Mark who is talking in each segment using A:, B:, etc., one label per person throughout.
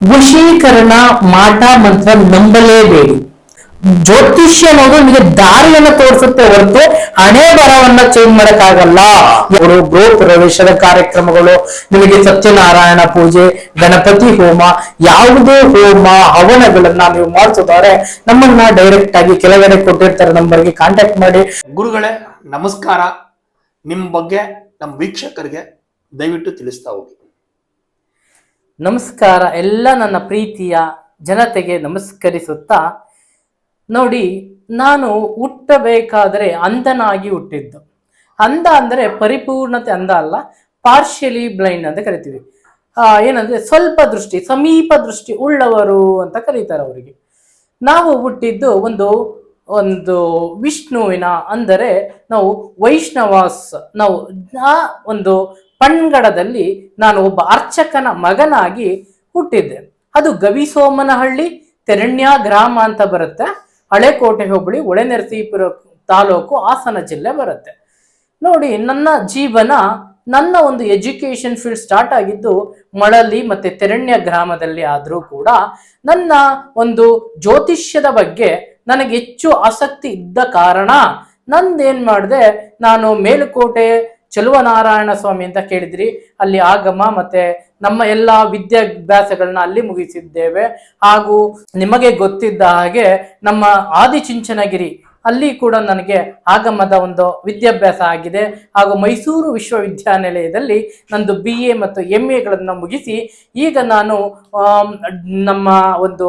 A: ವಶೀಕರಣ ಮಾಟ ಮಂತ್ರ ನಂಬಲೇಬೇಡಿ ಜ್ಯೋತಿಷ್ಯ ಅನ್ನೋದು ನಿಮಗೆ ದಾರಿಯನ್ನ ತೋರಿಸುತ್ತೆ ಹೊರತು ಹಣೆ ಬರವನ್ನ ಚೇಂಜ್ ಮಾಡಕ್ಕಾಗಲ್ಲ. ಅವರು ಗೃಹ ಪ್ರವೇಶದ ಕಾರ್ಯಕ್ರಮಗಳು, ನಿಮಗೆ ಸತ್ಯನಾರಾಯಣ ಪೂಜೆ, ಗಣಪತಿ ಹೋಮ, ಯಾವುದೇ ಹೋಮ, ಹವನಗಳನ್ನ ನೀವು ಮಾಡ್ತಿದ್ದಾರೆ, ನಮ್ಮನ್ನ ಡೈರೆಕ್ಟ್ ಆಗಿ ಕೆಳಗಡೆ ಕೊಟ್ಟಿರ್ತಾರೆ, ನಂಬರ್ಗೆ ಕಾಂಟ್ಯಾಕ್ಟ್ ಮಾಡಿ.
B: ಗುರುಗಳೇ, ನಮಸ್ಕಾರ. ನಿಮ್ಮ ಬಗ್ಗೆ ನಮ್ಮ ವೀಕ್ಷಕರಿಗೆ ದಯವಿಟ್ಟು ತಿಳಿಸ್ತಾ ಹೋಗಿ.
A: ನಮಸ್ಕಾರ. ಎಲ್ಲ ನನ್ನ ಪ್ರೀತಿಯ ಜನತೆಗೆ ನಮಸ್ಕರಿಸುತ್ತಾ, ನೋಡಿ, ನಾನು ಹುಟ್ಟಬೇಕಾದರೆ ಅಂಧನಾಗಿ ಹುಟ್ಟಿದ್ದು. ಅಂಧ ಅಂದರೆ ಪರಿಪೂರ್ಣತೆ ಅಂಧ ಅಲ್ಲ ಪಾರ್ಷಿಯಲಿ ಬ್ಲೈಂಡ್ ಅಂತ ಕರಿತೀವಿ. ಏನಂದ್ರೆ ಸ್ವಲ್ಪ ದೃಷ್ಟಿ, ಸಮೀಪ ದೃಷ್ಟಿ ಉಳ್ಳವರು ಅಂತ ಕರೀತಾರೆ ಅವರಿಗೆ. ನಾವು ಹುಟ್ಟಿದ್ದು ಒಂದು ಒಂದು ವಿಷ್ಣುವಿನ, ಅಂದರೆ ನಾವು ವೈಷ್ಣವಾಸ್, ನಾವು ಆ ಒಂದು ಪಂಗಡದಲ್ಲಿ ನಾನು ಒಬ್ಬ ಅರ್ಚಕನ ಮಗನಾಗಿ ಹುಟ್ಟಿದ್ದೆ. ಅದು ಗವಿಸೋಮನಹಳ್ಳಿ ತೆರಣ್ಯ ಗ್ರಾಮ ಅಂತ ಬರುತ್ತೆ. ಹಳೆಕೋಟೆ ಹೋಬಳಿ ಒಳೆನರಸೀಪುರ ತಾಲೂಕು ಹಾಸನ ಜಿಲ್ಲೆ ಬರುತ್ತೆ. ನೋಡಿ, ನನ್ನ ಜೀವನ ನನ್ನ ಒಂದು ಎಜುಕೇಶನ್ ಫೀಲ್ಡ್ ಸ್ಟಾರ್ಟ್ ಆಗಿದ್ದು ಮಳಲಿ ಮತ್ತೆ ತೆರಣ್ಯ ಗ್ರಾಮದಲ್ಲಿ ಆದರೂ ಕೂಡ ನನ್ನ ಒಂದು ಜ್ಯೋತಿಷ್ಯದ ಬಗ್ಗೆ ನನಗೆ ಹೆಚ್ಚು ಆಸಕ್ತಿ ಇದ್ದ ಕಾರಣ ನಂದೇನ್ ಮಾಡಿದೆ, ನಾನು ಮೇಲುಕೋಟೆ ಚಲುವನಾರಾಯಣ ಸ್ವಾಮಿ ಅಂತ ಕೇಳಿದ್ರಿ. ಅಲ್ಲಿ ಆಗಮ ಮತ್ತೆ ನಮ್ಮ ಎಲ್ಲ ವಿದ್ಯಾಭ್ಯಾಸಗಳನ್ನ ಅಲ್ಲಿ ಮುಗಿಸಿದ್ದೇವೆ. ಹಾಗೂ ನಿಮಗೆ ಗೊತ್ತಿದ್ದ ಹಾಗೆ ನಮ್ಮ ಆದಿಚುಂಚನಗಿರಿ ಅಲ್ಲಿ ಕೂಡ ನನಗೆ ಆಗಮದ ಒಂದು ವಿದ್ಯಾಭ್ಯಾಸ ಆಗಿದೆ. ಹಾಗೂ ಮೈಸೂರು ವಿಶ್ವವಿದ್ಯಾನಿಲಯದಲ್ಲಿ ನಂದು ಬಿ ಎ ಮತ್ತು ಎಂ ಎಗಳನ್ನು ಮುಗಿಸಿ ಈಗ ನಾನು ನಮ್ಮ ಒಂದು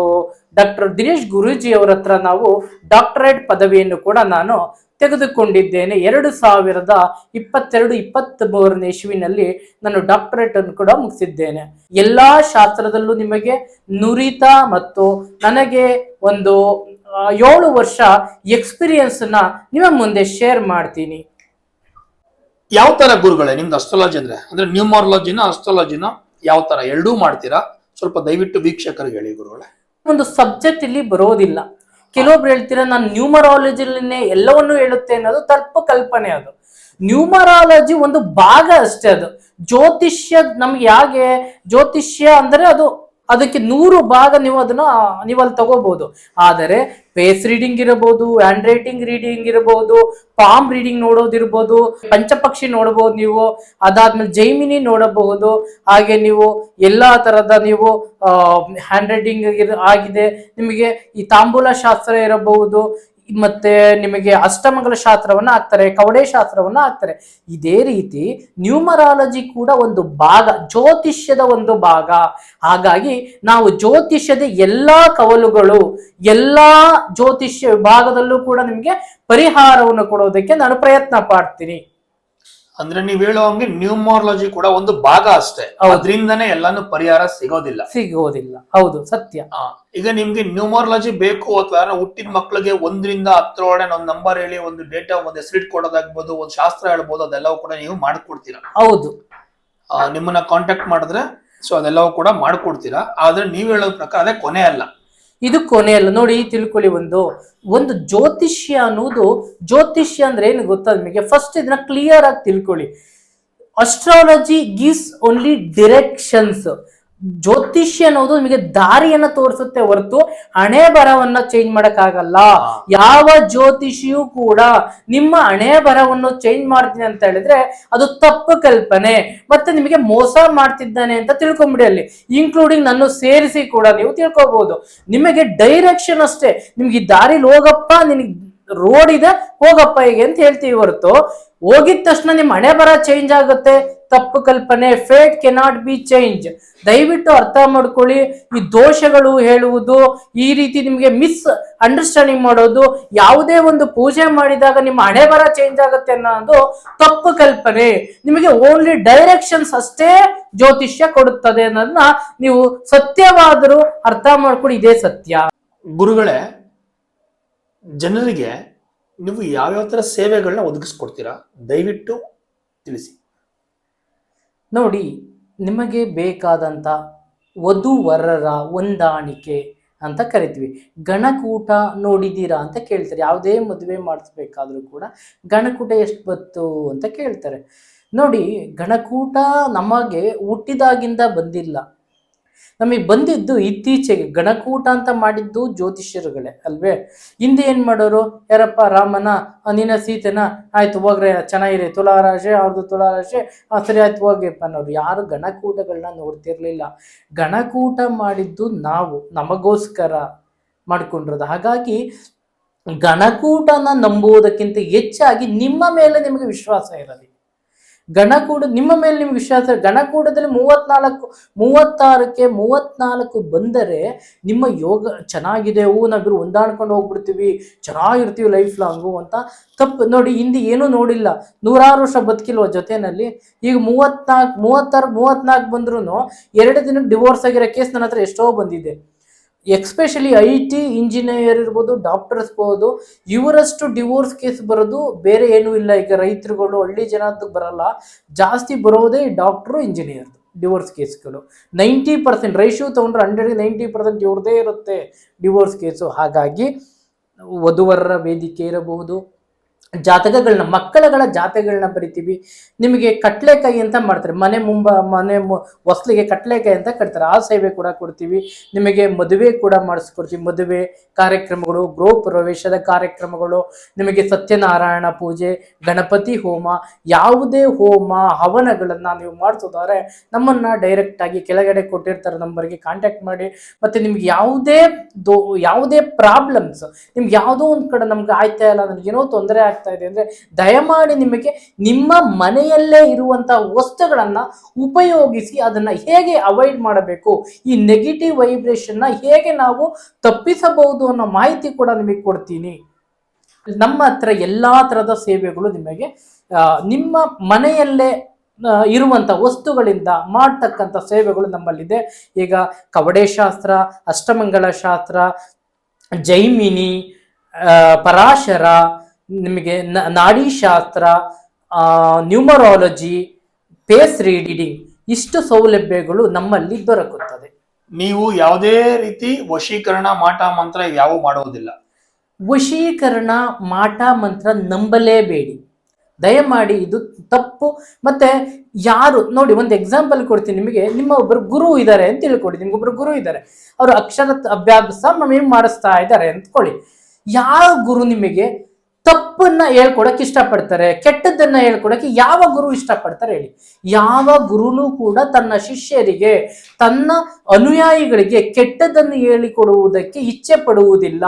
A: ಡಾಕ್ಟರ್ ದಿನೇಶ್ ಗುರೂಜಿ ಅವರ ಹತ್ರ ನಾವು ಡಾಕ್ಟರೇಟ್ ಪದವಿಯನ್ನು ಕೂಡ ನಾನು ತೆಗೆದುಕೊಂಡಿದ್ದೇನೆ. ಎರಡು ಸಾವಿರದ ಇಪ್ಪತ್ತೆರಡು ಇಪ್ಪತ್ತ್ ಮೂರನೇ ಇಸ್ವಿನಲ್ಲಿ ನಾನು ಡಾಕ್ಟರೇಟ್ ಅನ್ನು ಕೂಡ ಮುಗಿಸಿದ್ದೇನೆ. ಎಲ್ಲಾ ಶಾಸ್ತ್ರದಲ್ಲೂ ನಿಮಗೆ ನುರಿತ ಮತ್ತು ನನಗೆ ಒಂದು ಏಳು ವರ್ಷ ಎಕ್ಸ್ಪೀರಿಯನ್ಸ್ನ ನಿಮ್ಮ ಮುಂದೆ ಶೇರ್ ಮಾಡ್ತೀನಿ.
B: ಯಾವ ತರ ಗುರುಗಳೇ ನಿಮ್ದು ಅಸ್ಟ್ರಾಲಜಿ ಅಂದ್ರೆ ಅಂದ್ರೆ ನ್ಯೂಮಾರ್ಲಜಿನ ಅಸ್ಟ್ರಾಲಜಿನ ಯಾವ ತರ ಎರಡೂ ಮಾಡ್ತೀರಾ? ಸ್ವಲ್ಪ ದಯವಿಟ್ಟು ವೀಕ್ಷಕರಿಗೆ ಹೇಳಿ ಗುರುಗಳೇ.
A: ಒಂದು ಸಬ್ಜೆಕ್ಟ್ ಇಲ್ಲಿ ಬರೋದಿಲ್ಲ. ಕೆಲವೊಬ್ರು ಹೇಳ್ತೀರಾ, ನಾನು ನ್ಯೂಮರಾಲಜಿನೇ ಎಲ್ಲವನ್ನೂ ಹೇಳುತ್ತೆ ಅನ್ನೋದು ತಪ್ಪು ಕಲ್ಪನೆ ಅದು. ನ್ಯೂಮರಾಲಜಿ ಒಂದು ಭಾಗ ಅಷ್ಟೇ ಅದು. ಜ್ಯೋತಿಷ್ಯ ನಮ್ಗೆ ಹೇಗೆ ಜ್ಯೋತಿಷ್ಯ ಅಂದ್ರೆ ಅದು, ಅದಕ್ಕೆ ನೂರು ಭಾಗ ನೀವು ಅದನ್ನ ನೀವಲ್ಲಿ ತಗೋಬಹುದು ಆದರೆ ಫೇಸ್ ರೀಡಿಂಗ್ ಇರಬಹುದು ಹ್ಯಾಂಡ್ ರೈಟಿಂಗ್ ರೀಡಿಂಗ್ ಇರಬಹುದು ಪಾಮ್ ರೀಡಿಂಗ್ ನೋಡೋದಿರ್ಬೋದು ಪಂಚಪಕ್ಷಿ ನೋಡಬಹುದು ನೀವು, ಅದಾದ್ಮೇಲೆ ಜೈಮಿನಿ ನೋಡಬಹುದು, ಹಾಗೆ ನೀವು ಎಲ್ಲಾ ತರದ ನೀವು ಹ್ಯಾಂಡ್ ರೈಟಿಂಗ್ ಆಗಿದೆ. ನಿಮಗೆ ಈ ತಾಂಬೂಲ ಶಾಸ್ತ್ರ ಇರಬಹುದು ಮತ್ತೆ ನಿಮಗೆ ಅಷ್ಟಮಂಗಲ ಶಾಸ್ತ್ರವನ್ನ ಹಾಕ್ತಾರೆ, ಕವಡೆ ಶಾಸ್ತ್ರವನ್ನ ಹಾಕ್ತಾರೆ. ಇದೇ ರೀತಿ ನ್ಯೂಮರಾಲಜಿ ಕೂಡ ಒಂದು ಭಾಗ, ಜ್ಯೋತಿಷ್ಯದ ಒಂದು ಭಾಗ. ಹಾಗಾಗಿ ನಾವು ಜ್ಯೋತಿಷ್ಯದ ಎಲ್ಲಾ ಕವಲುಗಳು, ಎಲ್ಲಾ ಜ್ಯೋತಿಷ್ಯ ವಿಭಾಗದಲ್ಲೂ ಕೂಡ ನಿಮಗೆ ಪರಿಹಾರವನ್ನು ಕೊಡೋದಕ್ಕೆ ನಾನು ಪ್ರಯತ್ನ ಪಡ್ತೀನಿ
B: ಅಂದ್ರೆ ನೀವ್ ಹೇಳೋ ಹಂಗೆ ನ್ಯೂಮಾರಲಜಿ ಕೂಡ ಒಂದು ಭಾಗ ಅಷ್ಟೇ. ಅದ್ರಿಂದನೇ ಎಲ್ಲಾನು ಪರಿಹಾರ ಸಿಗೋದಿಲ್ಲ.
A: ಸಿಗೋದಿಲ್ಲ. ಹೌದು ಸತ್ಯ.
B: ಈಗ ನಿಮ್ಗೆ ನ್ಯೂಮಾರಲಜಿ ಬೇಕು ಅಥವಾ ಹುಟ್ಟಿದ ಮಕ್ಕಳಿಗೆ ಒಂದರಿಂದ ಹತ್ತರೊಳಗೆ ಒಂದು ನಂಬರ್ ಹೇಳಿ ಒಂದು ಡೇಟಾ ಒಂದು ಹೆಸರಿಟ್ ಕೊಡೋದಾಗ್ಬೋದು ಒಂದು ಶಾಸ್ತ್ರ ಹೇಳ್ಬೋದು ಅದೆಲ್ಲವೂ ಕೂಡ ನೀವು ಮಾಡ್ಕೊಡ್ತೀರಾ?
A: ಹೌದು.
B: ನಿಮ್ಮನ್ನ ಕಾಂಟ್ಯಾಕ್ಟ್ ಮಾಡಿದ್ರೆ ಸೊ ಅದೆಲ್ಲವೂ ಕೂಡ ಮಾಡ್ಕೊಡ್ತೀರಾ? ಆದ್ರೆ ನೀವ್ ಹೇಳೋ ಪ್ರಕಾರ ಅದೇ ಕೊನೆ ಅಲ್ಲ.
A: ಇದು ಕೊನೆಯಲ್ಲ ನೋಡಿ, ತಿಳ್ಕೊಳ್ಳಿ ಒಂದು. ಒಂದು ಜ್ಯೋತಿಷ್ಯ ಅನ್ನೋದು ಜ್ಯೋತಿಷ್ಯ ಅಂದ್ರೆ ಏನು ಗೊತ್ತಾ ನಿಮಗೆ? ಫಸ್ಟ್ ಇದನ್ನ ಕ್ಲಿಯರ್ ಆಗಿ ತಿಳ್ಕೊಳ್ಳಿ. ಅಸ್ಟ್ರಾಲಜಿ ಗಿವ್ಸ್ ಓನ್ಲಿ ಡಿರೆಕ್ಷನ್ಸ್ ಜ್ಯೋತಿಷ್ಯ ಅನ್ನೋದು ನಿಮಗೆ ದಾರಿಯನ್ನ ತೋರಿಸುತ್ತೆ ಹೊರತು ಹಣೆ ಬರವನ್ನ ಚೇಂಜ್ ಮಾಡಕ್ಕಾಗಲ್ಲ. ಯಾವ ಜ್ಯೋತಿಷಿಯೂ ಕೂಡ ನಿಮ್ಮ ಹಣೆ ಬರವನ್ನು ಚೇಂಜ್ ಮಾಡ್ತೀನಿ ಅಂತ ಹೇಳಿದ್ರೆ ಅದು ತಪ್ಪು ಕಲ್ಪನೆ. ಮತ್ತೆ ನಿಮಗೆ ಮೋಸ ಮಾಡ್ತಿದ್ದಾನೆ ಅಂತ ತಿಳ್ಕೊಂಬಿಡಿ ಅಲ್ಲಿ. ಇನ್ಕ್ಲೂಡಿಂಗ್ ನನ್ನ ಸೇರಿಸಿ ಕೂಡ ನೀವು ತಿಳ್ಕೊಬಹುದು ನಿಮಗೆ ಡೈರೆಕ್ಷನ್ ಅಷ್ಟೇ. ನಿಮ್ಗೆ ಈ ದಾರಿಲಿ ಹೋಗಪ್ಪ ನಿನಗೆ ರೋಡ್ ಇದೆ, ಹೋಗಪ್ಪ ಹೀಗೆ ಅಂತ ಹೇಳ್ತೀವಿ ಹೊರತು. ಹೋಗಿದ ತಕ್ಷಣ ನಿಮ್ಮ ಹಣೆ ಬರ ಚೇಂಜ್ ಆಗುತ್ತೆ. ತಪ್ಪು ಕಲ್ಪನೆ ಫೇಟ್ ಕೆನಾಟ್ ಬಿ ಚೇಂಜ್ ದಯವಿಟ್ಟು ಅರ್ಥ ಮಾಡ್ಕೊಳ್ಳಿ, ಈ ದೋಷಗಳು ಹೇಳುವುದು, ಈ ರೀತಿ ನಿಮಗೆ ಮಿಸ್ ಅಂಡರ್ಸ್ಟ್ಯಾಂಡಿಂಗ್ ಮಾಡೋದು, ಯಾವುದೇ ಒಂದು ಪೂಜೆ ಮಾಡಿದಾಗ ನಿಮ್ಮ ಹಣೆ ಬರ ಚೇಂಜ್ ಆಗುತ್ತೆ ಅನ್ನೋದು ತಪ್ಪು ಕಲ್ಪನೆ. ನಿಮಗೆ ಓನ್ಲಿ ಡೈರೆಕ್ಷನ್ಸ್ ಅಷ್ಟೇ ಜ್ಯೋತಿಷ್ಯ ಕೊಡುತ್ತದೆ ಅನ್ನೋದನ್ನ ನೀವು ಸತ್ಯವಾದರೂ ಅರ್ಥ ಮಾಡ್ಕೊಳ್ಳಿ, ಇದೇ ಸತ್ಯ.
B: ಗುರುಗಳೇ ಜನರಿಗೆ ನೀವು ಯಾವ್ಯಾವ ಥರ ಸೇವೆಗಳನ್ನ ಒದಗಿಸ್ಕೊಡ್ತೀರಾ, ದಯವಿಟ್ಟು ತಿಳಿಸಿ.
A: ನೋಡಿ, ನಿಮಗೆ ಬೇಕಾದಂಥ ವಧುವರರ ಹೊಂದಾಣಿಕೆ ಅಂತ ಕರಿತೀವಿ. ಗಣಕೂಟ ನೋಡಿದ್ದೀರಾ ಅಂತ ಕೇಳ್ತಾರೆ. ಯಾವುದೇ ಮದುವೆ ಮಾಡಿಸ್ಬೇಕಾದ್ರೂ ಕೂಡ ಗಣಕೂಟ ಎಷ್ಟು ಬತ್ತು ಅಂತ ಕೇಳ್ತಾರೆ. ನೋಡಿ ಗಣಕೂಟ ನಮಗೆ ಹುಟ್ಟಿದಾಗಿಂದ ಬಂದಿಲ್ಲ. ನಮಗೆ ಬಂದಿದ್ದು ಇತ್ತೀಚೆಗೆ ಗಣಕೂಟ ಅಂತ ಮಾಡಿದ್ದು ಜ್ಯೋತಿಷ್ಯರುಗಳೇ ಅಲ್ವೇ? ಹಿಂದೆ ಏನು ಮಾಡೋರು? ಯಾರಪ್ಪ ರಾಮನ ನಿನ್ನ ಸೀತೆನ? ಆಯ್ತು ಹೋಗ್ರೆ ಚೆನ್ನಾಗಿರಿ ತುಲಾರಾಶೆ ಅವ್ರದ್ದು ತುಲಾರಾಶೆ ಆ, ಸರಿ ಆಯ್ತು ಹೋಗ್ಯಪ್ಪ ಅನ್ನೋರು. ಯಾರು ಗಣಕೂಟಗಳನ್ನ ನೋಡ್ತಿರ್ಲಿಲ್ಲ. ಗಣಕೂಟ ಮಾಡಿದ್ದು ನಾವು ನಮಗೋಸ್ಕರ ಮಾಡ್ಕೊಂಡಿರೋದು. ಹಾಗಾಗಿ ಗಣಕೂಟನ ನಂಬುವುದಕ್ಕಿಂತ ಹೆಚ್ಚಾಗಿ ನಿಮ್ಮ ಮೇಲೆ ನಿಮಗೆ ವಿಶ್ವಾಸ ಇರಲಿ. ಗಣಕೂಟ ನಿಮ್ಮ ಮೇಲೆ ನಿಮ್ಗೆ ವಿಶ್ವಾಸ ಗಣಕೂಡದಲ್ಲಿ ಮೂವತ್ನಾಲ್ಕು, ಮೂವತ್ತಾರಕ್ಕೆ ಮೂವತ್ನಾಲ್ಕು ಬಂದರೆ ನಿಮ್ಮ ಯೋಗ ಚೆನ್ನಾಗಿದೆ, ಹೂ ನಾವಿರು ಹೊಂದಾಡ್ಕೊಂಡು ಹೋಗ್ಬಿಡ್ತೀವಿ, ಚೆನ್ನಾಗಿರ್ತೀವಿ ಲೈಫ್ ಲಾಂಗು ಅಂತ ತಪ್ಪು. ನೋಡಿ, ಹಿಂದೆ ಏನೂ ನೋಡಿಲ್ಲ. ನೂರಾರು ವರ್ಷ ಬದುಕಿಲ್ವ ಜೊತೆಯಲ್ಲಿ. ಈಗ ಮೂವತ್ನಾಲ್ಕು, ಮೂವತ್ತಾರು, ಮೂವತ್ನಾಲ್ಕು ಬಂದ್ರೂ ಎರಡು ದಿನಕ್ಕೆ ಡಿವೋರ್ಸ್ ಆಗಿರೋ ಕೇಸ್ ನನ್ನ ಹತ್ರ ಎಷ್ಟೋ ಬಂದಿದೆ. ಎಕ್ಸ್ಪೆಷಲಿ ಐ ಟಿ ಇಂಜಿನಿಯರ್ ಇರ್ಬೋದು ಡಾಕ್ಟರ್ಸ್ ಇರ್ಬೋದು, ಇವರಷ್ಟು ಡಿವೋರ್ಸ್ ಕೇಸ್ ಬರೋದು ಬೇರೆ ಏನೂ ಇಲ್ಲ. ಈಗ ರೈತರುಗಳು, ಹಳ್ಳಿ ಜನದ್ದು ಬರಲ್ಲ. ಜಾಸ್ತಿ ಬರೋದೇ ಡಾಕ್ಟ್ರು ಇಂಜಿನಿಯರ್ ಡಿವೋರ್ಸ್ ಕೇಸ್ಗಳು ನೈಂಟಿ ಪರ್ಸೆಂಟ್ ರೈಶು ತೊಗೊಂಡ್ರೆ ಹಂಡ್ರೆಡ್ಗೆ ನೈಂಟಿ ಪರ್ಸೆಂಟ್ ಇವ್ರದೇ ಇರುತ್ತೆ ಡಿವೋರ್ಸ್ ಕೇಸು ಹಾಗಾಗಿ, ವಧುವರರ ವೇದಿಕೆ ಇರಬಹುದು. ಜಾತಕಗಳನ್ನ, ಮಕ್ಕಳಗಳ ಜಾತಕಗಳನ್ನ ಬರಿತೀವಿ. ನಿಮಗೆ ಕಟ್ಲೆಕಾಯಿ ಅಂತ ಮಾಡ್ತಾರೆ. ಮನೆ ಮುಂಬ, ಮನೆ ಹೊಸ್ಲಿಗೆ ಕಟ್ಲೆಕಾಯಿ ಅಂತ ಕಟ್ತಾರೆ. ಆ ಸೇವೆ ಕೂಡ ಕೊಡ್ತೀವಿ. ನಿಮಗೆ ಮದುವೆ ಕೂಡ ಮಾಡಿಸ್ಕೊಡ್ತೀವಿ. ಮದುವೆ ಕಾರ್ಯಕ್ರಮಗಳು, ಗೃಹ ಪ್ರವೇಶದ ಕಾರ್ಯಕ್ರಮಗಳು, ನಿಮಗೆ ಸತ್ಯನಾರಾಯಣ ಪೂಜೆ, ಗಣಪತಿ ಹೋಮ, ಯಾವುದೇ ಹೋಮ, ಹವನಗಳನ್ನು ನೀವು ಮಾಡಿಸೋದಾದ್ರೆ ನಮ್ಮನ್ನು ಡೈರೆಕ್ಟಾಗಿ ಕೆಳಗಡೆ ಕೊಟ್ಟಿರ್ತಾರೆ. ನಂಬರ್ಗೆ ಕಾಂಟ್ಯಾಕ್ಟ್ ಮಾಡಿ. ಮತ್ತು ನಿಮ್ಗೆ ಯಾವುದೇ ದೋ, ಯಾವುದೇ ಪ್ರಾಬ್ಲಮ್ಸ್ ನಿಮ್ಗೆ ಯಾವುದೋ ಒಂದು ಕಡೆ ನಮ್ಗೆ ಆಯ್ತಾ ಇಲ್ಲ ನನಗೆ ಏನೋ ತೊಂದರೆ ಆಗ್ತಾ ಇದೆ ಅಂದರೆ ದಯಮಾಡಿ ನಿಮಗೆ ನಿಮ್ಮ ಮನೆಯಲ್ಲೇ ಇರುವಂಥ ವಸ್ತುಗಳನ್ನು ಉಪಯೋಗಿಸಿ ಅದನ್ನ ಹೇಗೆ ಅವಾಯ್ಡ್ ಮಾಡಬೇಕು? ಈ ನೆಗೆಟಿವ್ ವೈಬ್ರೇಷನ್ನ ಹೇಗೆ ನಾವು ತಪ್ಪಿಸಬಹುದು ಅನ್ನೋ ಮಾಹಿತಿ ಕೂಡ ನಿಮಗೆ ಕೊಡ್ತೀನಿ. ನಮ್ಮ ಹತ್ರ ಎಲ್ಲ ಥರದ ಸೇವೆಗಳು ನಿಮಗೆ ನಿಮ್ಮ ಮನೆಯಲ್ಲೇ ಇರುವಂತ ವಸ್ತುಗಳಿಂದ ಮಾಡ್ತಕ್ಕಂಥ ಸೇವೆಗಳು ನಮ್ಮಲ್ಲಿದೆ. ಈಗ ಕವಡೆ ಶಾಸ್ತ್ರ ಅಷ್ಟಮಂಗಳ ಶಾಸ್ತ್ರ, ಜೈಮಿನಿ ಪರಾಶರ ನಿಮಗೆ ನ- ನಾಡಿ ಶಾಸ್ತ್ರ ನ್ಯೂಮರಾಲಜಿ ಫೇಸ್ ರೀಡಿಂಗ್ ಇಷ್ಟು ಸೌಲಭ್ಯಗಳು ನಮ್ಮಲ್ಲಿ ದೊರಕುತ್ತದೆ.
B: ನೀವು ಯಾವುದೇ ರೀತಿ ವಶೀಕರಣ ಮಾಟ ಮಂತ್ರ ಯಾವ ಮಾಡುವುದಿಲ್ಲ
A: ವಶೀಕರಣ ಮಾಟ ಮಂತ್ರ ನಂಬಲೇಬೇಡಿ. ದಯಮಾಡಿ ಇದು ತಪ್ಪು. ಮತ್ತೆ ಯಾರು ನೋಡಿ ಒಂದು ಎಕ್ಸಾಂಪಲ್ ಕೊಡ್ತೀನಿ ನಿಮಗೆ. ನಿಮ್ಮ ಒಬ್ಬರು ಗುರು ಇದ್ದಾರೆ ಅಂತ ತಿಳ್ಕೊಳ್ಳಿ. ನಿಮ್ಗೊಬ್ರು ಗುರು ಇದ್ದಾರೆ ಅವರು ಅಕ್ಷರ ಅಭ್ಯಾಸ ನಮಗೆ ಮಾಡಿಸ್ತಾ ಇದ್ದಾರೆ ಅಂದ್ಕೊಳ್ಳಿ. ಯಾವ ಗುರು ನಿಮಗೆ ತಪ್ಪನ್ನ ಹೇಳ್ಕೊಡಕ್ಕೆ ಇಷ್ಟಪಡ್ತಾರೆ, ಕೆಟ್ಟದ್ದನ್ನ ಹೇಳ್ಕೊಡಕ್ಕೆ ಯಾವ ಗುರು ಇಷ್ಟಪಡ್ತಾರೆ ಹೇಳಿ. ಯಾವ ಗುರುನು ಕೂಡ ತನ್ನ ಶಿಷ್ಯರಿಗೆ, ತನ್ನ ಅನುಯಾಯಿಗಳಿಗೆ ಕೆಟ್ಟದ್ದನ್ನು ಹೇಳಿಕೊಡುವುದಕ್ಕೆ ಇಚ್ಛೆ ಪಡುವುದಿಲ್ಲ.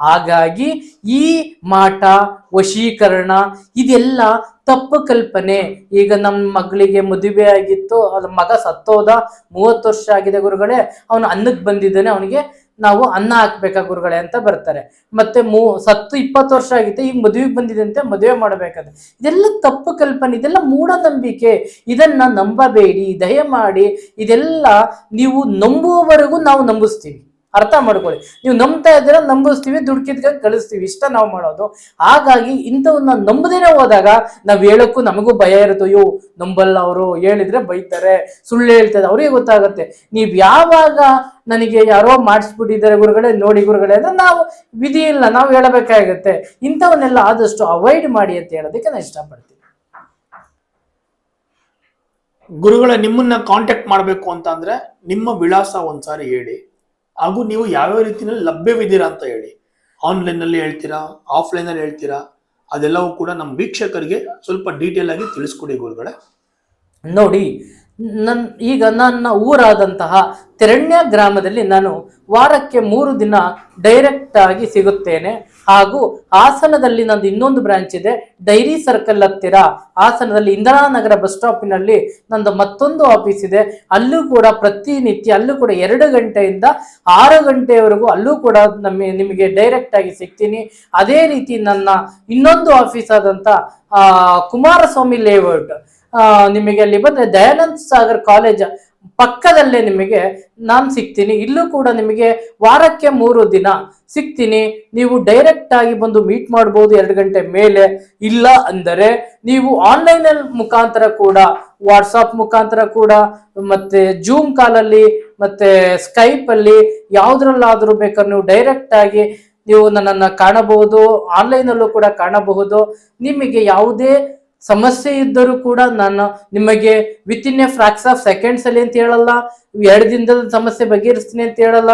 A: ಹಾಗಾಗಿ ಈ ಮಾಟ, ವಶೀಕರಣ, ಇದೆಲ್ಲ ತಪ್ಪು ಕಲ್ಪನೆ. ಈಗ ನಮ್ಮ ಮಗಳಿಗೆ ಮದುವೆ ಆಗಿತ್ತು ಅದ್ರ ಮಗ ಸತ್ತೋದ, ಮೂವತ್ತು ವರ್ಷ ಆಗಿದೆ ಗುರುಗಳೇ, ಅವನು ಅನ್ನಕ್ಕೆ ಬಂದಿದ್ದಾನೆ, ಅವನಿಗೆ ನಾವು ಅನ್ನ ಹಾಕ್ಬೇಕಾ ಗುರುಗಳೇ ಅಂತ ಬರ್ತಾರೆ. ಮತ್ತೆ ಮೂ, ಸತ್ತು ಇಪ್ಪತ್ತು ವರ್ಷ ಆಗಿತ್ತು ಈಗ ಮದುವೆಗೆ ಬಂದಿದೆ ಮದುವೆ ಮಾಡಬೇಕಾದ್ರೆ. ಇದೆಲ್ಲ ತಪ್ಪು ಕಲ್ಪನೆ, ಇದೆಲ್ಲ ಮೂಢನಂಬಿಕೆ. ಇದನ್ನ ನಂಬಬೇಡಿ, ದಯಮಾಡಿ, ಇದೆಲ್ಲ ನೀವು ನಂಬುವವರೆಗೂ ನಾವು ನಂಬಿಸ್ತೀವಿ. ಅರ್ಥ ಮಾಡ್ಕೊಳ್ಳಿ. ನೀವು ನಂಬ್ತಾ ಇದ್ದೀರಾ, ನಂಬಿಸ್ತೀವಿ, ದುಡ್ಕಿದ್ಕ ಕಳಿಸ್ತೀವಿ. ಇಷ್ಟ ನಾವು ಮಾಡೋದು. ಹಾಗಾಗಿ ಇಂಥವನ್ನ ನಂಬದೇನೆ ಹೋದಾಗ ನಾವ್ ಹೇಳೋಕ್ಕೂ ನಮಗೂ ಭಯ ಇರುತ್ತೆ. ಅಯ್ಯೋ, ನಂಬಲ್ಲ ಅವರು. ಹೇಳಿದ್ರೆ ಬೈತಾರೆ. ಸುಳ್ಳು ಹೇಳ್ತಾರೆ. ಅವ್ರಿಗೆ ಗೊತ್ತಾಗುತ್ತೆ. ನೀವ್ ಯಾವಾಗ ನನಗೆ ಯಾರೋ ಮಾಡಿಸ್ಬಿಟ್ಟಿದ್ದಾರೆ ಗುರುಗಳೇ, ನೋಡಿ ಗುರುಗಳೇ ಅಂದ್ರೆ ನಾವು ವಿಧಿ ಇಲ್ಲ. ನಾವು ಹೇಳಬೇಕಾಗತ್ತೆ. ಇಂಥವನ್ನೆಲ್ಲ ಆದಷ್ಟು ಅವಾಯ್ಡ್ ಮಾಡಿ ಅಂತ ಹೇಳೋದಕ್ಕೆ ನಾನು ಇಷ್ಟಪಡ್ತೀನಿ.
B: ಗುರುಗಳ, ನಿಮ್ಮನ್ನ ಕಾಂಟ್ಯಾಕ್ಟ್ ಮಾಡಬೇಕು ಅಂತ ಅಂದ್ರೆ ನಿಮ್ಮ ವಿಳಾಸ ಒಂದ್ಸಾರಿ ಹೇಳಿ. ಹಾಗೂ ನೀವು ಯಾವ್ಯಾವ ರೀತಿಯಲ್ಲಿ ಲಭ್ಯವಿದ್ದೀರಾ ಅಂತ ಹೇಳಿ. ಆನ್ಲೈನ್ನಲ್ಲಿ ಹೇಳ್ತೀರಾ ಆಫ್ಲೈನ್ ಅಲ್ಲಿ ಹೇಳ್ತೀರಾ, ಅದೆಲ್ಲವೂ ಕೂಡ ನಮ್ಮ ವೀಕ್ಷಕರಿಗೆ ಸ್ವಲ್ಪ ಡೀಟೇಲ್ ಆಗಿ ತಿಳಿಸ್ಕೊಡಿ ಗುರುಗಳೇ.
A: ನೋಡಿ ನನ್ನ ಈಗ ನನ್ನ ಊರಾದಂತಹ ತೆರಣ್ಯ ಗ್ರಾಮದಲ್ಲಿ ನಾನು ವಾರಕ್ಕೆ ಮೂರು ದಿನ ಡೈರೆಕ್ಟ್ ಆಗಿ ಸಿಗುತ್ತೇನೆ. ಹಾಗೂ ಹಾಸನದಲ್ಲಿ ನಂದು ಇನ್ನೊಂದು ಬ್ರಾಂಚ್ ಇದೆ, ಡೈರಿ ಸರ್ಕಲ್ ಹತ್ತಿರ. ಹಾಸನದಲ್ಲಿ ಇಂದಿರಾನಗರ ಬಸ್ ಸ್ಟಾಪಿನಲ್ಲಿ ನಂದು ಮತ್ತೊಂದು ಆಫೀಸ್ ಇದೆ. ಅಲ್ಲೂ ಕೂಡ ಪ್ರತಿನಿತ್ಯ, ಅಲ್ಲೂ ಕೂಡ ಎರಡು ಗಂಟೆಯಿಂದ ಆರು ಗಂಟೆಯವರೆಗೂ ಅಲ್ಲೂ ಕೂಡ ನಮ್ಮ, ನಿಮಗೆ ಡೈರೆಕ್ಟ್ ಆಗಿ ಸಿಗ್ತೀನಿ. ಅದೇ ರೀತಿ ನನ್ನ ಇನ್ನೊಂದು ಆಫೀಸ್ ಆದಂತ ಕುಮಾರಸ್ವಾಮಿ ಲೇಔಟ್ ನಿಮಗೆ ಅಲ್ಲಿ ಬಂದ್ರೆ ದಯಾನಂದ ಸಾಗರ್ ಕಾಲೇಜ್ ಪಕ್ಕದಲ್ಲೇ ನಿಮಗೆ ನಾನು ಸಿಗ್ತೀನಿ. ಇಲ್ಲೂ ಕೂಡ ನಿಮಗೆ ವಾರಕ್ಕೆ ಮೂರು ದಿನ ಸಿಗ್ತೀನಿ. ನೀವು ಡೈರೆಕ್ಟ್ ಆಗಿ ಬಂದು ಮೀಟ್ ಮಾಡ್ಬೋದು ಎರಡು ಗಂಟೆ ಮೇಲೆ. ಇಲ್ಲ ಅಂದರೆ ನೀವು ಆನ್ಲೈನ್ ಮುಖಾಂತರ ಕೂಡ ವಾಟ್ಸಪ್ ಮುಖಾಂತರ ಕೂಡ, ಮತ್ತೆ ಜೂಮ್ ಕಾಲಲ್ಲಿ ಮತ್ತೆ ಸ್ಕೈಪ್ ಅಲ್ಲಿ ಯಾವ್ದ್ರಲ್ಲಾದ್ರೂ ಬೇಕಾದ್ರೆ ನೀವು ಡೈರೆಕ್ಟ್ ಆಗಿ ನೀವು ನನ್ನನ್ನು ಕಾಣಬಹುದು ಆನ್ಲೈನಲ್ಲೂ ಕೂಡ ಕಾಣಬಹುದು. ನಿಮಗೆ ಯಾವುದೇ ಸಮಸ್ಯೆ ಇದ್ದರೂ ಕೂಡ ನಾನು ನಿಮಗೆ within a fraction of seconds ಅಲ್ಲಿ ಅಂತ ಹೇಳಲ್ಲ, ಎರಡು ದಿನದಲ್ಲಿ ಸಮಸ್ಯೆ ಬಗೆಹರಿಸ್ತೀನಿ ಅಂತ ಹೇಳಲ್ಲ,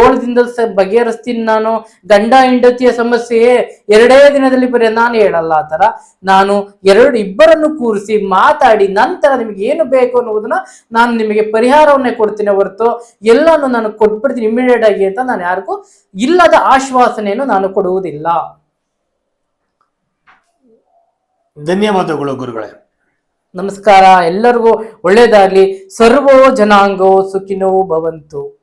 A: ಏಳು ದಿನದಲ್ಲಿ ಬಗೆಹರಿಸ್ತೀನಿ ನಾನು, ಗಂಡ ಹೆಂಡತಿಯ ಸಮಸ್ಯೆಯೇ ಎರಡೇ ದಿನದಲ್ಲಿ ಬರೀ ನಾನು ಹೇಳಲ್ಲ ಆ ತರ ನಾನು ಎರಡು ಇಬ್ಬರನ್ನು ಕೂರಿಸಿ ಮಾತಾಡಿ ನಂತರ ನಿಮಗೆ ಏನು ಬೇಕು ಅನ್ನುವುದನ್ನ ನಾನು ನಿಮಗೆ ಪರಿಹಾರವನ್ನೇ ಕೊಡ್ತೀನಿ ಹೊರತು ಎಲ್ಲಾನು ನಾನು ಕೊಟ್ಬಿಡ್ತೀನಿ ಇಮಿಡಿಯೇಟ್ ಆಗಿ ಅಂತ ನಾನು ಯಾರಿಗೂ ಇಲ್ಲದ ಆಶ್ವಾಸನೆಯನ್ನು ನಾನು ಕೊಡುವುದಿಲ್ಲ.
B: ಧನ್ಯವಾದಗಳು ಗುರುಗಳೇ.
A: ನಮಸ್ಕಾರ. ಎಲ್ಲರಿಗೂ ಒಳ್ಳೆಯದಾಗಲಿ. ಸರ್ವೋ ಜನಾಂಗೋ ಸುಖಿನೋ ಭವಂತು.